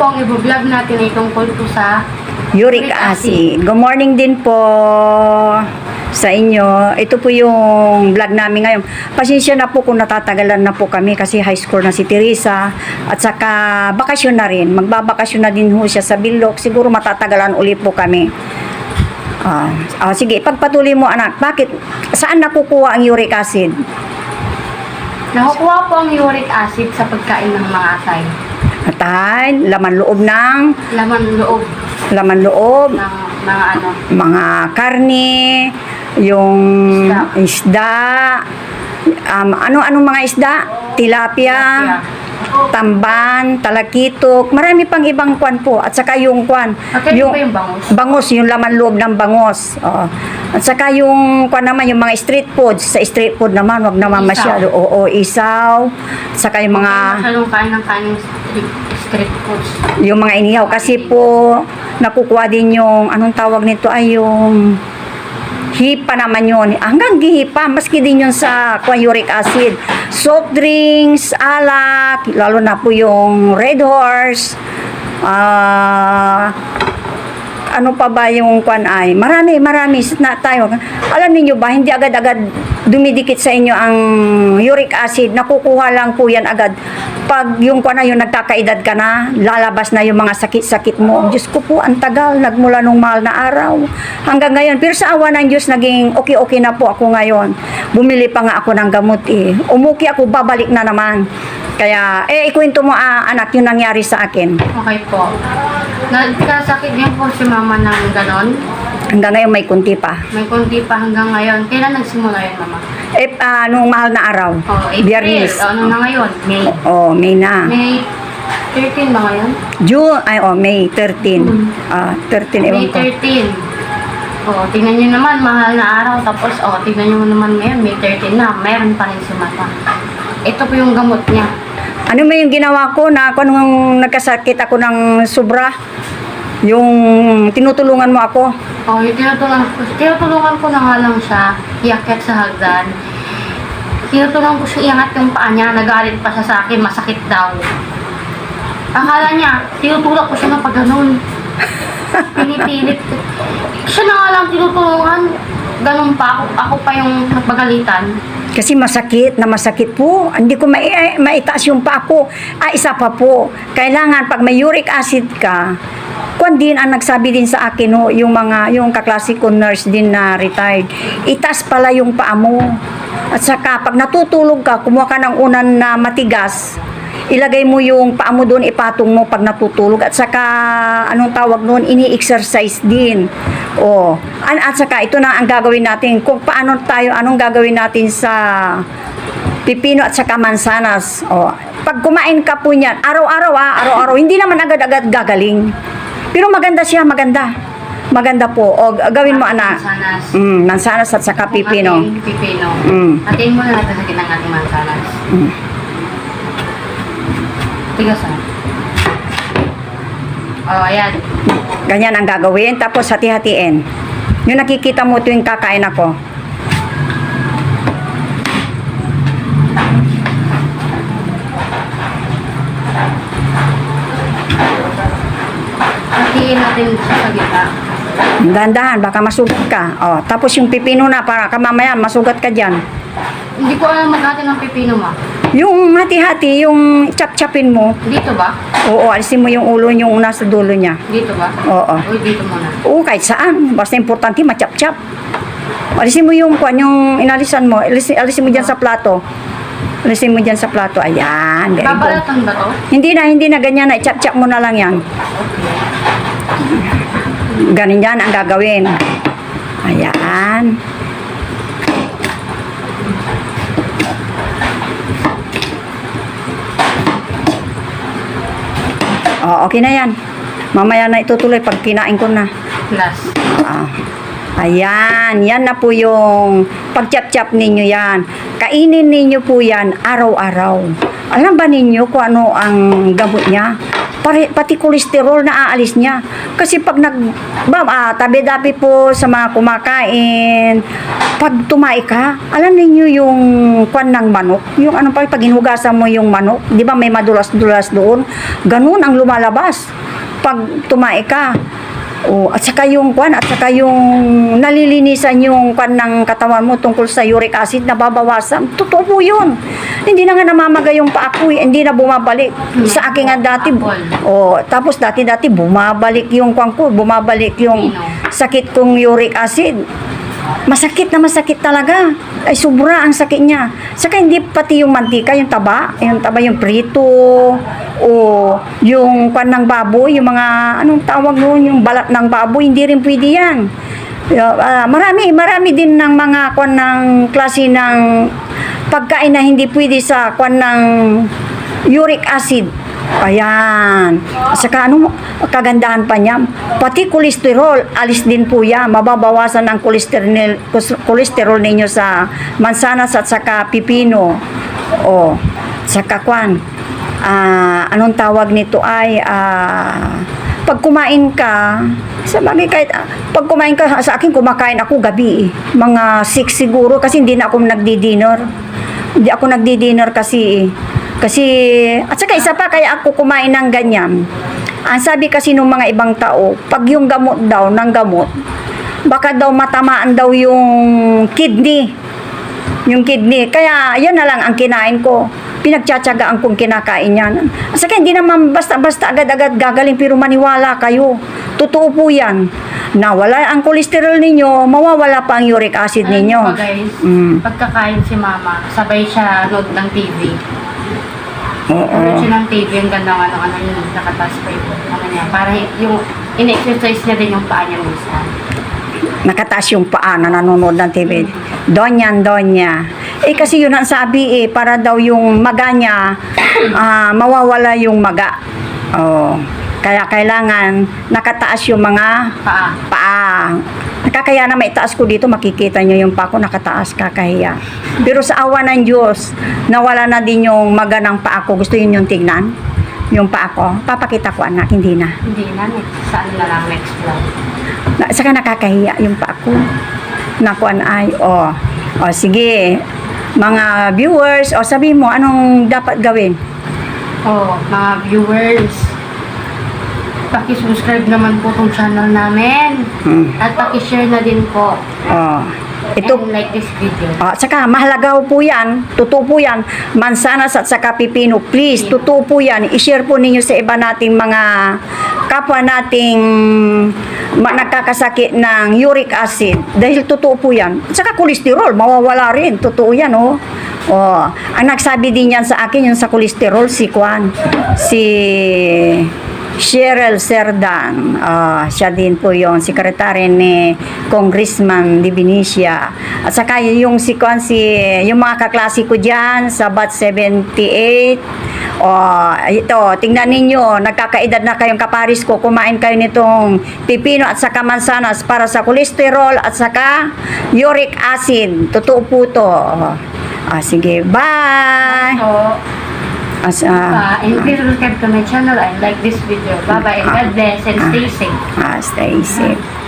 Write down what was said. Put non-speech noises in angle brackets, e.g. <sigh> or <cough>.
po ang i-vlog natin ay tungkol po sa Uric acid. Good morning din po sa inyo. Ito po yung vlog namin ngayon. Pasensya na po kung natatagalan na po kami kasi high school na si Teresa at saka bakasyon na rin. Magbabakasyon na din ho siya sa Bilok. Siguro matatagalan ulit po kami. Ah, ah, sige, pagpatuloy mo anak. Bakit? Saan nakukuha ang uric acid? Nakukuha po ang uric acid sa pagkain ng mga atay. Atay, laman loob ng Laman loob laman loob, ng mga ano. mga karne, yung Isda. isda, um, ano-anong mga isda? Tilapia, tamban, talakitok, marami pang ibang kwan po. At saka yung kwan, At yung, ba yung bangus? bangos, yung laman loob ng bangos. Oo. At saka yung kwan naman, yung mga street foods. Sa street food naman, wag naman Isaw. masyado. Oo, isaw. At saka yung mga Masyadong kain ng kain street, street foods. yung mga inihaw kasi po nakukuha din yung anong tawag nito ay yung hipa naman yun. Hanggang gihipa, maski din yun sa uric acid. Soft drinks, alak, lalo na po yung Red Horse, ah, ano pa ba yung kwan ay? Marami, marami na tayo. Alam niyo ba, hindi agad-agad dumidikit sa inyo ang uric acid. Nakukuha lang po yan agad. Pag yung kwan na yung nagkakaedad ka na, lalabas na yung mga sakit-sakit mo. Diyos ko po, ang tagal. Nagmula nung mahal na araw. Hanggang ngayon. Pero sa awa ng Diyos, naging okay-okay na po ako ngayon. Bumili pa nga ako ng gamot eh. Umuki ako, babalik na naman. Kaya, eh, ikwento mo, ah, anak, yung nangyari sa akin. Okay po. Nagkasakit din po si mama ng ganon. Hanggang ngayon may kunti pa. May konti pa hanggang ngayon. Kailan nagsimula yun, mama? Eh, ah, nung mahal na araw. Oh, April. Biyernes. Ano na ngayon? May. Oh, May na. May 13 ba ngayon? June, ay, oh, May 13. Ah, 13, ewan May ko. 13. Oh, tingnan nyo naman, mahal na araw. Tapos, oh, tingnan nyo naman ngayon, May 13 na. Meron pa rin si mata. Ito po yung gamot niya. Ano mo yung ginawa ko na kung nung nagkasakit ako ng sobra? Yung tinutulungan mo ako. Oh, yung tinutulungan ko, tinutulungan ko na nga lang siya, iakyat sa hagdan. Tinutulungan ko siya iangat yung paa niya, nagalit pa siya sa akin, masakit daw. Akala niya, tinutulak ko siya ng pag ganun. <laughs> Pinipilit. Siya na nga lang tinutulungan. Ganun pa ako, ako pa yung nagpagalitan. Kasi masakit na masakit po. Hindi ko mai maitaas yung pa ako. Ah, isa pa po. Kailangan pag may uric acid ka, kung din ang nagsabi din sa akin ho, yung mga yung kaklase ko nurse din na retired. Itaas pala yung paa mo. At saka pag natutulog ka, kumuha ka ng unan na matigas, ilagay mo yung paa mo doon, ipatong mo pag natutulog. At saka, anong tawag noon, ini-exercise din. O, an at saka, ito na ang gagawin natin. Kung paano tayo, anong gagawin natin sa pipino at saka mansanas. O, pag kumain ka po niyan, araw-araw ah, araw-araw, hindi naman agad-agad gagaling. Pero maganda siya, maganda. Maganda po. O, gawin mo, anak. Mansanas. Mm, mansanas at saka pipino. Pipino. Mm. Ating muna natin sa ng ating mansanas. Mm. Tigas ah. Oh, ayan. Ganyan ang gagawin. Tapos hati-hatiin. Yung nakikita mo tuwing kakain ako. Hatiin natin siya sa gitna. Dahan-dahan, baka masugat ka. O, tapos yung pipino na, para ka mamaya, masugat ka dyan. Hindi ko alam maghati ng pipino ma. Yung hati-hati, yung chap-chapin mo, Dito ba? oo, alisin mo yung ulo yung nasa dulo niya. Dito ba? Oo. Uy, dito muna. Oo, kahit saan. Basta importante, machap-chap. Alisin mo yung kwan, yung inalisan mo. Alisin, alisin mo dyan sa plato. Alisin mo dyan sa plato. Ayan. Very good. Babalatan ba to? Hindi na, hindi na ganyan na. Chap-chap mo na lang yan. Ganun yan ang gagawin. Ayan. Oh, okay na yan. Mamaya na itutuloy pag kinain ko na. Last. Ah. Ayan, yan na po yung pagchap-chap ninyo yan. Kainin ninyo po yan araw-araw. Alam ba ninyo kung ano ang gamot niya? Pare, pati kolesterol na aalis niya. Kasi pag nag, ba, ah, tabi-dabi po sa mga kumakain, pag tumai ka, alam niyo yung kwan ng manok, yung ano pa, pag hinugasan mo yung manok, di ba may madulas-dulas doon, ganun ang lumalabas. Pag tumai ka, Oh, at saka yung kwan, at saka yung nalilinisan yung kwan ng katawan mo tungkol sa uric acid na babawasan. Totoo po yun. Hindi na nga namamagay yung paa ko, eh. hindi na bumabalik. Sa akin nga dati, oh, tapos dati-dati bumabalik yung kwan ko, bumabalik yung sakit kong uric acid. Masakit na masakit talaga. Ay, sobra ang sakit niya. Saka hindi pati yung mantika, yung taba, yung taba, yung prito, o yung kwan ng baboy, yung mga, anong tawag noon, yung balat ng baboy, hindi rin pwede yan. Ah, marami, marami din ng mga kwan ng klase ng pagkain na hindi pwede sa kwan ng uric acid. Ayan. Saka ano, kagandahan pa niya, pati kolesterol, alis din po yan. Mababawasan ang kolesterol, kolesterol ninyo sa mansanas at saka pipino. O, saka kwan. Ah, anong tawag nito ay, ah, pag kumain ka, sa bagay kahit, ah, pag kumain ka, sa akin kumakain ako gabi eh. Mga 6 siguro kasi hindi na ako nagdi-dinner. Hindi ako nagdi-dinner kasi eh. Kasi, at saka isa pa, kaya ako kumain ng ganyan. Ang sabi kasi ng mga ibang tao, pag yung gamot daw, ng gamot, baka daw matamaan daw yung kidney. Yung kidney. Kaya, yan na lang ang kinain ko. Pinagtsatsagaan kong kinakain yan. At saka, hindi naman basta-basta agad-agad gagaling, pero maniwala kayo. Totoo po yan. Nawala ang kolesterol ninyo, mawawala pa ang uric acid Alam ninyo. ba guys, Mm. pagkakain si mama, sabay siya nood ng TV. Oo. Nood siya ng TV, ang ganda ng ano, yun, nakatas pa yung ano niya. Para yung, in-exercise niya din yung paa niya minsan. nakataas yung paa na nanonood ng TV. Donyan, donya. Eh kasi yun ang sabi eh, para daw yung maga niya, <coughs> ah, mawawala yung maga. Oh. Kaya kailangan nakataas yung mga Paa. paa. Nakakaya na maitaas ko dito, makikita nyo yung paa ko nakataas, kakahiya. Pero sa awa ng Diyos, nawala na din yung maga ng paa ko. Gusto yun yung tignan? Yung paa ko. Papakita ko anak, hindi na. Hindi na, next, saan na lang next vlog. Na, saka nakakahiya yung pa ako. Nakuan ay, oh, oh, sige, mga viewers, o sabi mo, anong dapat gawin? Oh, mga viewers, paki-subscribe naman po tong channel namin. Hmm. At paki-share na din po. Oh, ito, And like this video. oh, saka mahalaga po yan, totoo po yan, mansanas at saka pipino, please, totoo po yan, i-share po ninyo sa iba nating mga kapwa nating nagkakasakit ng uric acid dahil totoo po yan. At saka kolesterol, mawawala rin, totoo yan, oh. Oh, ang nagsabi din yan sa akin yung sa kolesterol si Kwan, si Cheryl Serdan, ah, siya din po yung sekretary ni Congressman Di Benicia. At saka yung si, Kwan, si yung mga kaklase ko dyan sa BAT 78, Oh, ito, tingnan ninyo, nagkakaedad na kayong kaparis ko, kumain kayo nitong pipino at saka mansanas para sa kolesterol at saka uric acid. Totoo po to. Ah, sige, bye! So, As, ah, uh, and please subscribe to my channel and like this video. Bye-bye and God bless and stay safe. ah, stay safe.